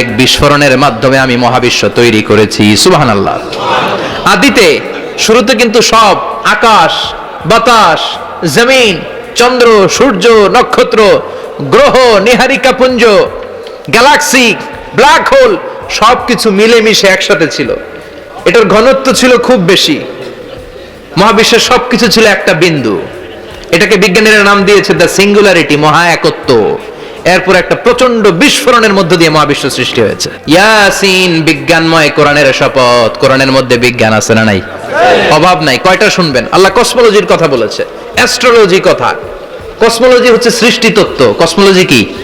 এক বিস্ফোরণের মাধ্যমে আমি মহাবিশ্ব তৈরি করেছি সুবাহান আল্লাহ আদিতে শুরুতে কিন্তু সব আকাশ, বাতাস, জমিন, চন্দ্র, সূর্য, নক্ষত্র, গ্রহ, নিহারিকা পুঞ্জ, গ্যালাক্সি, ব্ল্যাক হোল, সবকিছু মিলেমিশে একসাথে ছিল। এটার ঘনত্ব ছিল খুব বেশি। মহাবিশ্বের সবকিছু ছিল একটা বিন্দু। এটাকে বিজ্ঞানীরা নাম দিয়েছে দ্য সিঙ্গুলারিটি মহা একত্ব এরপর একটা প্রচণ্ড বিস্ফোরণের মধ্য দিয়ে মহাবিশ্ব সৃষ্টি হয়েছে। ইয়াসিন, বিজ্ঞানময় কোরআনের শপথ। কোরআনের মধ্যে বিজ্ঞান আছে না নাই? অভাব নাই। কয়টা শুনবেন? আল্লাহ কসমোলজির কথা বলেছে। অ্যাস্ট্রোলজি কথা। কসমোলজি হচ্ছে সৃষ্টি তত্ত্ব কসমোলজি কি?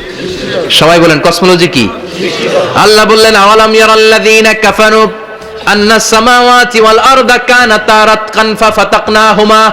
সবাই বলেন, কসমোলজি কি? আল্লাহ বললেন, আওয়ালাম ইয়ারাল্লাযীনা কাফারু আন্না সামাওয়াতি ওয়াল আরদা কানাতা রাতকান ফাফাতাকনাহুমা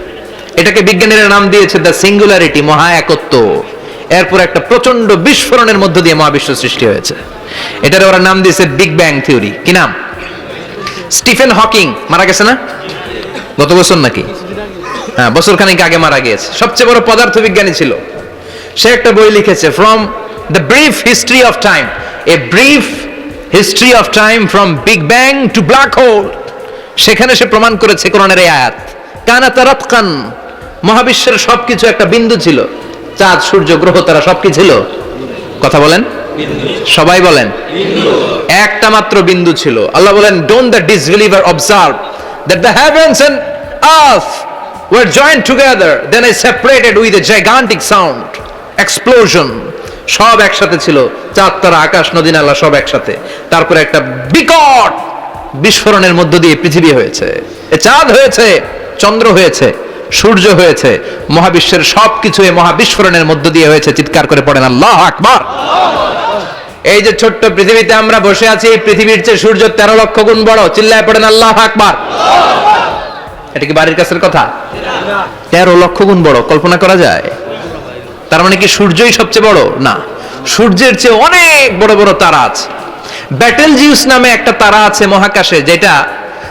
এটাকে বিজ্ঞানীরা নাম দিয়েছে দ্য সিঙ্গুলারিটি মহা একত্ব এরপর একটা প্রচণ্ড বিস্ফোরণের মধ্য দিয়ে মহাবিশ্ব সৃষ্টি হয়েছে। এটার ওরা নাম দিয়েছে বিগ ব্যাং থিওরি কি নাম? স্টিফেন হকিং মারা গেছে না? গত বছর নাকি? হ্যাঁ বছর খানিক আগে মারা গিয়েছে। সবচেয়ে বড় পদার্থবিজ্ঞানী ছিল। সে একটা বই লিখেছে from the brief history of time a brief history of time from big bang to black hole সেখানে সে প্রমাণ করেছে কোরআনের এই আয়াত। কানা তারাতকান মহাবিশ্বের সবকিছু একটা বিন্দু ছিল। চাঁদ, সূর্য, গ্রহ, তারা সব কি ছিল। কথা বলেন? সবাই বলেন। একটা মাত্র বিন্দু ছিল। আল্লাহ বলেন don't the disbeliever observe that the heavens and earth were joined together, then I separated with a gigantic sound, explosion. সব একসাথে ছিল। চাঁদ, তারা আকাশ, নদী, নালা, সব একসাথে। তারপরে একটা বিকট বিস্ফোরণের মধ্য দিয়ে পৃথিবী হয়েছে। এ চাঁদ হয়েছে। চন্দ্র হয়েছে, সূর্য হয়েছে, মহাবিশ্বের সবকিছু এই মহাবিস্ফোরণের মধ্য দিয়ে হয়েছে, চিৎকার করে পড়েন আল্লাহ আকবার। এই যে ছোট্ট পৃথিবীতে আমরা বসে আছি, এই পৃথিবীর চেয়ে সূর্য তেরো লক্ষ গুণ বড়, চিল্লায় পড়েন আল্লাহ আকবার। এটা কি বাড়ির কাছের কথা? তেরো লক্ষ গুণ বড়, কল্পনা করা যায়? তার মানে কি সূর্যই সবচেয়ে বড়? না, সূর্যের চেয়ে অনেক বড় বড় তারা আছে। ব্যাটেল জিউস নামে একটা তারা আছে মহাকাশে, যেটা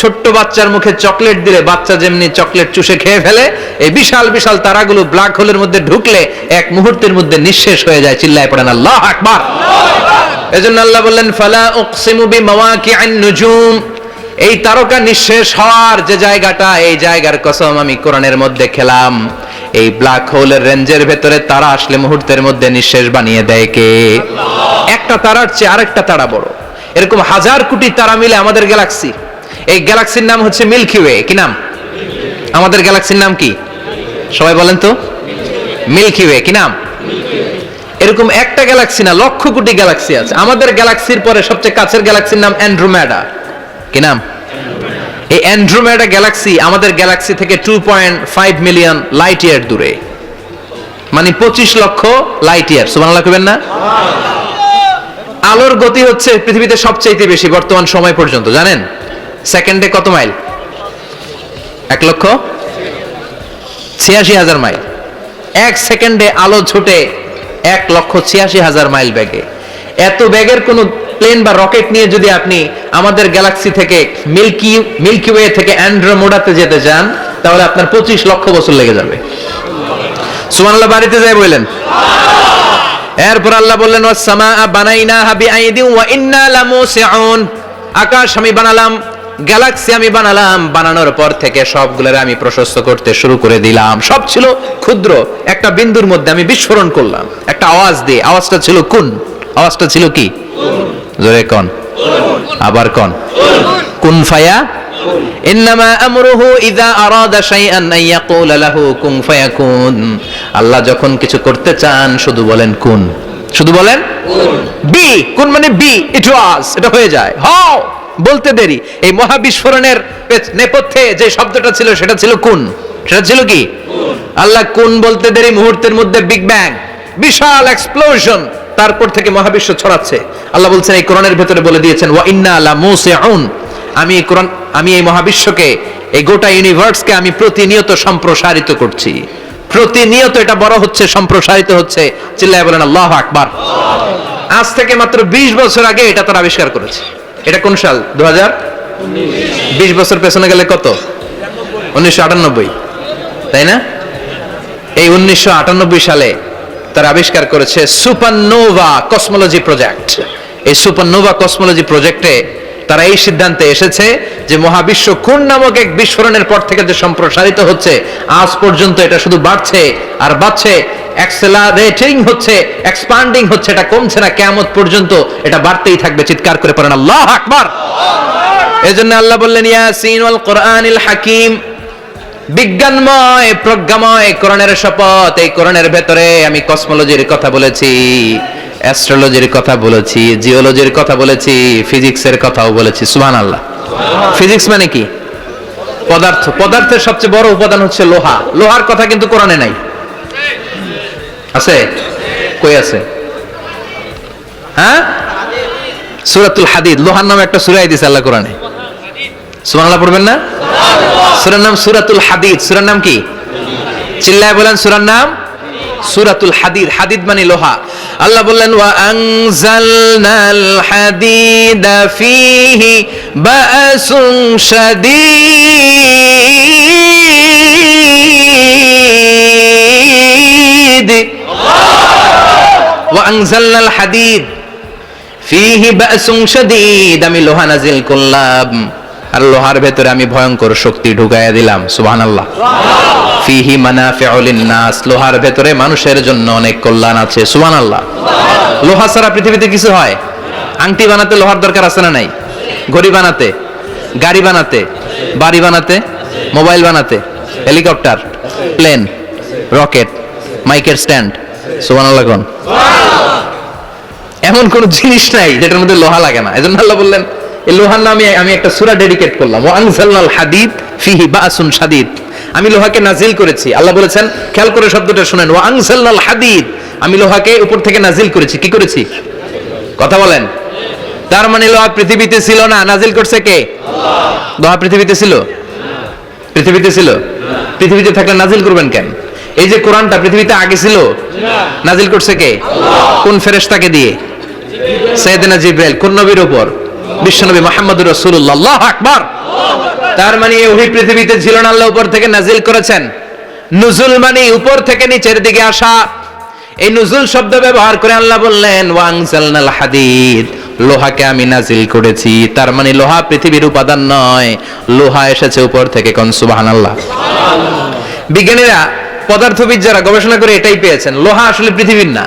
ছোট্ট বাচ্চার মুখে চকলেট দিলে বাচ্চা যেমনি চকলেট চুষে খেয়ে ফেলে, এই বিশাল বিশাল তারাগুলো ব্ল্যাক হোলের মধ্যে ঢুকলে এক মুহূর্তের মধ্যে নিঃশেষ হয়ে যায়, চিল্লায় পড়েন আল্লাহ আকবার। এজন্য আল্লাহ বললেন, ফালা উকসিমু বিমাওয়াকিআন নুজুম। এই তারকা নিঃশেষ হওয়ার যে জায়গাটা, এই জায়গার কসম আমি কোরআনের মধ্যে খেলাম। এই ব্ল্যাক হোলের রেঞ্জের ভেতরে তারা আসলে মুহূর্তের মধ্যে নিঃশেষ বানিয়ে দেয় কে? একটা তারার চেয়ে আরেকটা তারা বড়। এরকম হাজার কোটি তারা মিলে আমাদের গ্যালাক্সি। এই গ্যালাক্সির নাম হচ্ছে মিল্কি ওয়ে। কি নাম? আমাদের গ্যালাক্সির নাম কি? সবাই বলেন তো। মিল্কি ওয়ে, কি নাম? এরকম একটা গ্যালাক্সি না, লক্ষ কোটি গ্যালাক্সি আছে। আমাদের গ্যালাক্সির পরে সবচেয়ে কাছের গ্যালাক্সির নাম অ্যান্ড্রোমেডা। কি নাম? এই অ্যান্ড্রোমেডা গ্যালাক্সি আমাদের গ্যালাক্সি থেকে two point five million light year দূরে। মানে পঁচিশ লক্ষ লাইট ইয়ার সুবানাল্লাহ কবেন না? আলোর গতি হচ্ছে পৃথিবীতে সবচেয়ে বেশি বর্তমান সময় পর্যন্ত, জানেন? সেকেন্ডে কত মাইল? এক লক্ষ ছিয়াশি হাজার মাইল। এক সেকেন্ডে আলো ছুটে এক লক্ষ ছিয়াশি হাজার মাইল ব্যাগে এত ব্যাগের কোনো প্লেন বা রকেট নিয়ে যদি আপনি আমাদের গ্যালাক্সি থেকে মিল্কি মিল্কি ওয়ে থেকে অ্যান্ড্রোমোডাতে যেতে চান, তাহলে আপনার পঁচিশ লক্ষ বছর লেগে যাবে। সুমানাল্লাহ বাড়িতে যাই বললেন। এরপর আল্লাহ বললেন ওয়াসসামা বানাইনা হাবি আইদিন ওয়া ইন্না লামুসিউন। আকাশ আমি বানালাম গ্যালাক্সি আমি বানালাম, বানানোর পর থেকে সবগুলোর আমি প্রশস্ত করতে শুরু করে দিলাম। সব ছিল ক্ষুদ্র, একটা বিন্দুর মধ্যে আমি বিস্ফোরণ করলাম। একটা আওয়াজ দিয়ে, আওয়াজটা ছিল কোন? আওয়াজটা ছিল কি? জোরে কন? আবার কন? কুন ফায়া? আল্লাহ যখন কিছু করতে চান, শুধু বলেন কুন। শুধু বলেন? বি। কুন মানে বি? ইট ওয়াজ এটা হয়ে যায়। হও। বলতে দেরি। এই মহাবিস্ফোরণের নেপথ্যে যে শব্দটা ছিল, সেটা ছিল কুন। সেটা ছিল কি? আল্লাহ কুন বলতে দেরি মুহূর্তের মধ্যে বিগ ব্যাং বিশাল এক্সপ্লোশন তারপর থেকে মহাবিশ্ব ছড়াচ্ছে। আল্লাহ বলছেন, এই কোরআনের ভেতরে বলে দিয়েছেন, ওয়া ইন্না আলা মুসিউন আমি এই কোরআন, আমি এই মহাবিশ্বকে, এই গোটা ইউনিভার্সকে আমি প্রতিনিয়ত সম্প্রসারিত করছি। প্রতিনিয়ত এটা বড় হচ্ছে, সম্প্রসারিত হচ্ছে। চিল্লায় বলেন, আল্লাহ আকবার। আজ থেকে মাত্র ২০ বছর আগে এটা তারা আবিষ্কার করেছে। এটা কোন সাল? দু হাজার বিশ বছর পেছনে গেলে কত? উনিশশো আটানব্বই। তাই না? এই উনিশশো আটানব্বই সালে তারা আবিষ্কার করেছে সুপারনোভা কসমোলজি প্রজেক্ট। এই সুপারনোভা কসমোলজি প্রজেক্টে তারা এই সিদ্ধান্তে এসেছে যে মহাবিশ্ব কোন নামক এক বিস্ফোরণের পর থেকে যে সম্প্রসারিত হচ্ছে, আজ পর্যন্ত এটা শুধু বাড়ছে আর বাড়ছে। অ্যাক্সেলারেটিং হচ্ছে এক্সপান্ডিং হচ্ছে, এটা কমছে না কেমত পর্যন্ত এটা বাড়তেই থাকবে, চিৎকার করে পড়েন, আল্লাহ আকবার। এজন্য আল্লাহ বললেন, ইয়াসিন ওয়াল কোরআনিল হাকিম, বিজ্ঞানময়, প্রজ্ঞাময়, কোরআনের শপথ, এই কোরআনের ভেতরে আমি কসমোলজির কথা বলেছি, অ্যাস্ট্রোলজির কথা বলেছি, জিওলজির কথা বলেছি, ফিজিক্সের কথাও বলেছি সুবহান আল্লাহ ফিজিক্স মানে কি? পদার্থ, পদার্থের সবচেয়ে বড় উপাদান হচ্ছে লোহা, লোহার কথা কিন্তু কোরআনে নাই। আছে? কই আছে? হ্যাঁ? সুরাতুল হাদিদ, লোহার নামে একটা সুরাই দিছে আল্লাহ কোরআনে। সুবহানাল্লাহ পড়বেন না? সূরার নাম সূরাতুল হাদিদ। সূরার নাম কি? চিল্লায় বলেন সূরার নাম সূরাতুল হাদিদ। হাদিদ মানে লোহা। আল্লাহ বললেন, ওয়া আনজালনাল হাদিদা ফীহি বাসুন শাদীদ। ওয়া আনজালনাল হাদিদ। ফিহি বাসুন শাদীদ, আমি লোহা নাজিল করলাম। আর লোহার ভেতরে আমি ভয়ঙ্কর শক্তি ঢুকাইয়া দিলাম, সুবহানাল্লাহ। ফিহি মানাফিউ লিন-নাস, লোহার ভেতরে মানুষের জন্য অনেক কল্যাণ আছে, সুবহানাল্লাহ। লোহা ছাড়া পৃথিবীতে কিছু হয়? আংটি বানাতে লোহার দরকার আছে না নাই? ঘড়ি বানাতে, গাড়ি বানাতে, বাড়ি বানাতে, মোবাইল বানাতে, হেলিকপ্টার, প্লেন, রকেট, মাইকের স্ট্যান্ড, সুবহানাল্লাহ কোন? এমন কোন জিনিস নাই যেটার মধ্যে লোহা লাগে না। এজন্য আল্লাহ বললেন এই লোহার নামে আমি একটা সূরা ডেডিকেট করলাম। আনজালনাল হাদিদ ফিহি বাসুন শাদীদ। আমি লোহাকে নাজিল করেছি। আল্লাহ বলেছেন খেয়াল করে শব্দটা শুনেন। ওয়া আনজালনাল হাদিদ। আমি লোহাকে উপর থেকে নাজিল করেছি। কি করেছি? কথা বলেন। তার মানে লোহা পৃথিবীতে ছিল না। নাজিল করছে কে? লোহা পৃথিবীতে ছিল? পৃথিবীতে ছিল? পৃথিবীতে থাকলে নাজিল করবেন কেন? এই যে কোরআনটা পৃথিবীতে আগে ছিল নাজিল করছে কে? কোন ফেরেশতাকে দিয়ে? সৈয়দনা জিব্রাইল, কোন নবীর উপর? বিশ্বনবী মুহাম্মদুর রাসূলুল্লাহ, আল্লাহু আকবার। তার মানে পৃথিবীতে ছিল আল্লাহ উপর থেকে নাজিল করেছেন। নুজুল মানে উপর থেকে নিচের দিকে আসা। এই নুজুল শব্দ ব্যবহার করে আল্লাহ বললেন হাদিদ, লোহাকে আমি নাজিল করেছি। তার মানে লোহা পৃথিবীর উপাদান নয়। লোহা এসেছে উপর থেকে কোন? সুবহানাল্লাহ। বিজ্ঞানীরা পদার্থবিদ যারা গবেষণা করে এটাই পেয়েছেন। লোহা আসলে পৃথিবীর না।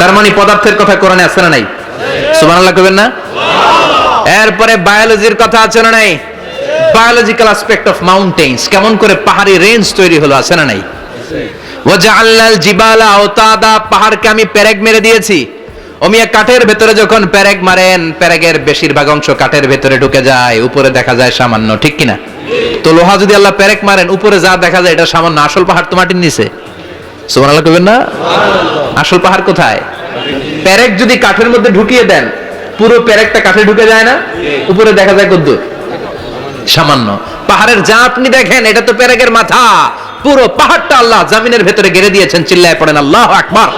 তার মানে পদার্থের কথা কোরআনে আছে না নাই? সুবহানাল্লাহ কইবেন না? এরপরে বায়োলজির কথা আছে না নাই? বায়োলজিক্যাল অ্যাসপেক্ট অফ মাউন্টেন্স কেমন করে পাহাড়ি রেঞ্জ তৈরি হলো আছে না নাই? জিবালা আওতাদা, পাহাড়কে আমি পেরেক মেরে দিয়েছি। অমিয়া কাঠের ভেতরে যখন পেরেক মারেন পেরেকের বেশিরভাগ অংশ কাঠের ভেতরে ঢুকে যায়, উপরে দেখা যায় সামান্য, ঠিক কিনা? তো লোহা যদি আল্লাহ পেরেক মারেন, উপরে যা দেখা যায়, এটা সামান্য আসল পাহাড় তো মাটির নিচে। সুবহানাল্লাহ কইবেন না? আসল পাহাড় কোথায়? প্যারেক যদি কাঠের মধ্যে ঢুকিয়ে দেন, পুরো প্যারেকটা কাঠে ঢুকে যায় না? উপরে দেখা যায় কদ্দুর। সামান্য। পাহাড়ের যা আপনি দেখেন, এটা তো প্যারেকের মাথা। পুরো পাহাড়টা আল্লাহ জামিনের ভেতরে গেড়ে দিয়েছেন, চিল্লায় পড়েন। আল্লাহ আকবার।